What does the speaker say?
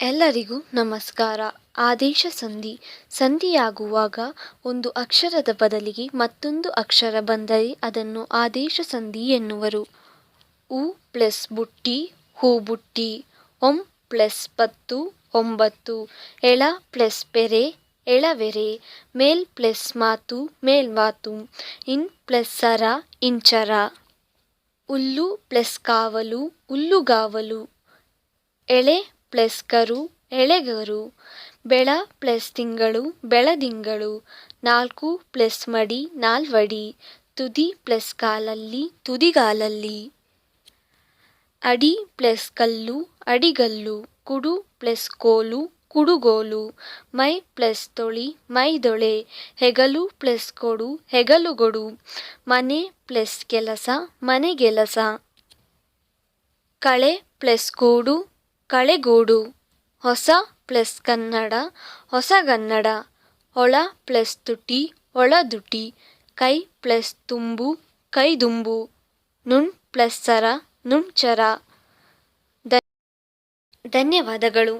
ಎಲ್ಲರಿಗೂ ನಮಸ್ಕಾರ. ಆದೇಶ ಸಂಧಿ. ಸಂಧಿಯಾಗುವಾಗ ಒಂದು ಅಕ್ಷರದ ಬದಲಿಗೆ ಮತ್ತೊಂದು ಅಕ್ಷರ ಬಂದರೆ ಅದನ್ನು ಆದೇಶ ಸಂಧಿ ಎನ್ನುವರು. ಉ ಪ್ಲಸ್ ಬುಟ್ಟಿ, ಹೂ ಬುಟ್ಟಿ, ಒಂ ಪ್ಲಸ್ ಪತ್ತು, ಒಂಬತ್ತು, ಎಳ ಪ್ಲಸ್ ಪೆರೆ, ಎಳವೆರೆ, ಮೇಲ್ ಪ್ಲಸ್ ಮಾತು ಮೇಲ್ವಾತು ಇನ್ ಪ್ಲಸ್ ಸರ, ಇಂಚರ. ಹುಲ್ಲು ಪ್ಲಸ್ ಕಾವಲು ಹುಲ್ಲುಗಾವಲು ಎಳೆ ಪ್ಲಸ್ ಕರು ಎಳೆಗರು, ಬೆಳ ಪ್ಲಸ್ ತಿಂಗಳು ಬೆಳದಿಂಗಳು ನಾಲ್ಕು ಪ್ಲಸ್ ಮಡಿ ನಾಲ್ವಡಿ ತುದಿ ಪ್ಲಸ್ ಕಾಲಲ್ಲಿ ತುದಿಗಾಲಲ್ಲಿ ಅಡಿ ಪ್ಲಸ್ ಕಲ್ಲು ಅಡಿಗಲ್ಲು ಕುಡು ಪ್ಲಸ್ ಕೋಲು, ಕುಡುಗೋಲು, ಮೈ ಪ್ಲಸ್ ತೊಳಿ ಮೈದೊಳೆ ಹೆಗಲು ಪ್ಲಸ್ ಕೊಡು ಹೆಗಲುಗೊಡು ಮನೆ ಪ್ಲಸ್ ಕೆಲಸ ಮನೆಗೆಲಸ ಕಳೆ ಪ್ಲಸ್ ಗೂಡು ಕಳೆಗೂಡು. ಹೊಸ ಪ್ಲಸ್ ಕನ್ನಡ ಹೊಸಗನ್ನಡ ಒಳ ಪ್ಲಸ್ ತುಟಿ ಒಳದುಟಿ ಕೈ ಪ್ಲಸ್ ತುಂಬು ಕೈದುಂಬು ನುಣ್ ಪ್ಲಸ್ ಸರ ನುಣ್ಚರ ಧನ್ಯವಾದಗಳು.